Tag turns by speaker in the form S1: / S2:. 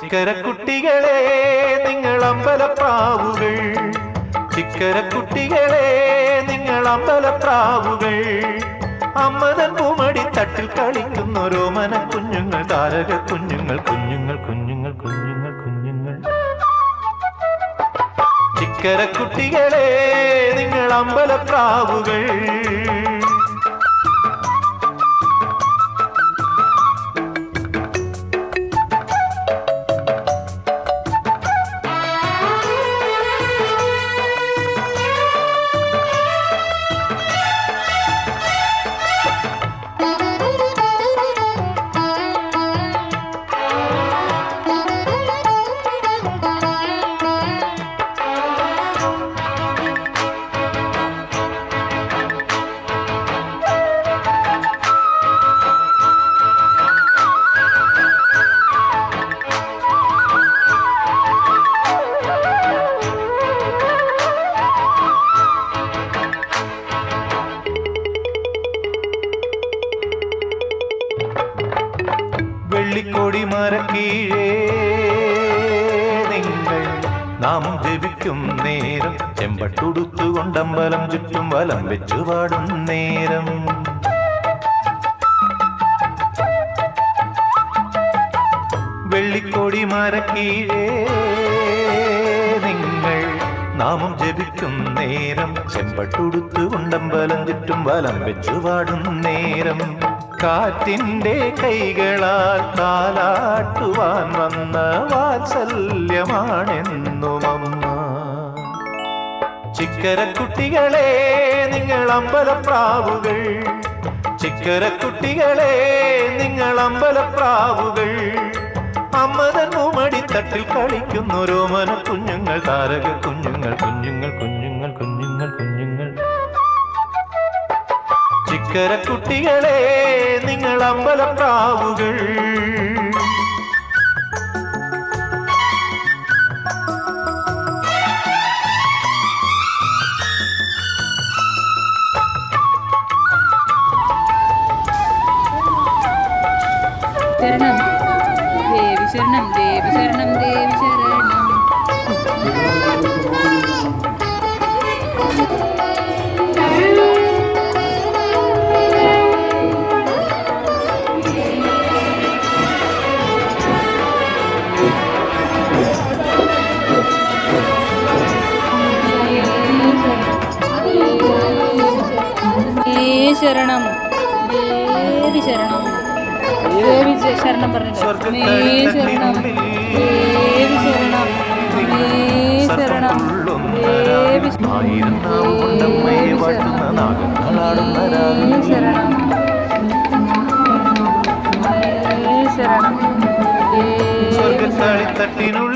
S1: ചിക്കര കുട്ടികളെ നിങ്ങൾ അമ്പലപ്രാവുകൾ ചിക്കരക്കുട്ടികളെ നിങ്ങൾ അമ്പലപ്രാവുകൾ അമ്മതൻ പൂമടി തട്ടിൽ കളിക്കുന്ന മന കുഞ്ഞുങ്ങൾ താരക കുഞ്ഞുങ്ങൾ കുഞ്ഞുങ്ങൾ കുഞ്ഞുങ്ങൾ കുഞ്ഞുങ്ങൾ കുഞ്ഞുങ്ങൾ. ചിക്കരക്കുട്ടികളെ നിങ്ങൾ അമ്പലപ്രാവുകൾ വെള്ളിക്കൊടി മരക്കീഴേ. നിങ്ങൾ നാമം ജപിക്കും നേരം. ചെമ്പട്ടുടുത്തുകൊണ്ടമ്പലം ചുറ്റും വലം വെച്ചു പാടും നേരം. വെള്ളിക്കൊടി മരക്കീഴേ. നിങ്ങൾ നാമം ജപിക്കും നേരം. ചെമ്പട്ടുടുത്തുകൊണ്ടമ്പലം ചുറ്റും വലം വെച്ചു പാടും നേരം. കാറ്റിന്റെ കൈകളാൽ താലാട്ടുവാൻ വന്ന വാത്സല്യമാണെന്നും അമ്മ ചിക്കരക്കുട്ടികളെ നിങ്ങൾ അമ്പലപ്രാവുകൾ ചിക്കരക്കുട്ടികളെ നിങ്ങൾ അമ്പലപ്രാവുകൾ അമ്മതൻ മടിത്തട്ടിൽ കളിക്കുന്നു മന കുഞ്ഞുങ്ങൾ താരക കുഞ്ഞുങ്ങൾ കുഞ്ഞുങ്ങൾ കുഞ്ഞുങ്ങൾ കുഞ്ഞുങ്ങൾ കുഞ്ഞുങ്ങൾ. കുട്ടികളെ നിങ്ങൾ അമ്പലപ്രാവുകൾ.
S2: ശരണം. ദേവി ശരണം ദേവി ശരണം ദേവി ശരണം. ദേവി ശരണം. ദേവി ശരണം ശരണം. പറഞ്ഞിട്ട് മേ ശരണം. ദേവി ശരണം. മേ ശരണം ദേവി
S1: ശരണം. ശരണം ശരണം ശരണം
S2: മേ ശരണം. ശരണം. ദേവി
S1: സ്വർഗത്താളിത്തട്ടിനുള്ളിൽ